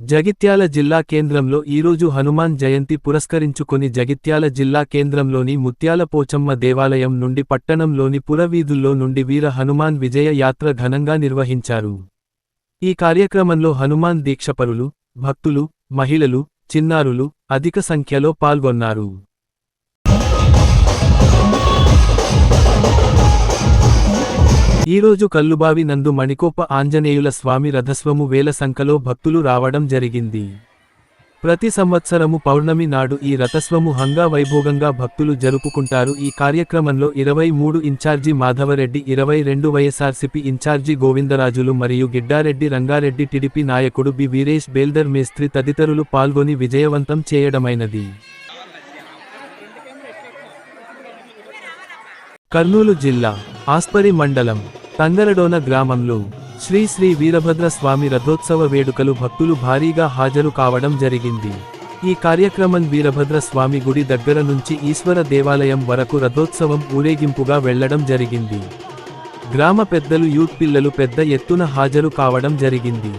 జగిత్యాల జిల్లా కేంద్రంలో ఈరోజు హనుమాన్ జయంతి పురస్కరించుకొని జగిత్యాల జిల్లా కేంద్రంలోని ముత్యాల పోచమ్మ దేవాలయం నుండి పట్టణంలోని పురవీధుల్లో నుండి వీర హనుమాన్ విజయ యాత్ర ఘనంగా నిర్వహించారు. ఈ కార్యక్రమంలో హనుమాన్ దీక్షపరులు భక్తులు మహిళలు చిన్నారులు అధిక సంఖ్యలో పాల్గొన్నారు. ఈరోజు కల్లుబావి నందు మణికోప ఆంజనేయుల స్వామి రథస్వము వేల సంఖ్యలో భక్తులు రావడం జరిగింది. ప్రతి సంవత్సరము పౌర్ణమి నాడు ఈ రథస్వము హంగా వైభోగంగా భక్తులు జరుపుకుంటారు. ఈ కార్యక్రమంలో ఇరవై మూడు ఇన్ఛార్జి మాధవరెడ్డి ఇరవై రెండు వైఎస్ఆర్సిపి ఇన్ఛార్జి గోవిందరాజులు మరియు గిడ్డారెడ్డి రంగారెడ్డి టిడిపి నాయకుడు బి. వీరేష్ బేల్దర్ మేస్త్రి తదితరులు పాల్గొని విజయవంతం చేయడమైనది. కర్నూలు జిల్లా ఆస్పరి మండలం తంగరడోన గ్రామంలో శ్రీ శ్రీ వీరభద్ర స్వామి రథోత్సవ వేడుకలు భక్తులు భారీగా హాజరు కావడం జరిగింది. ఈ కార్యక్రమం వీరభద్ర స్వామి గుడి దగ్గర నుంచి ఈశ్వర దేవాలయం వరకు రథోత్సవం ఊరేగింపుగా వెళ్ళడం జరిగింది. గ్రామ పెద్దలు యూత్ పిల్లలు పెద్ద ఎత్తున హాజరు కావడం జరిగింది.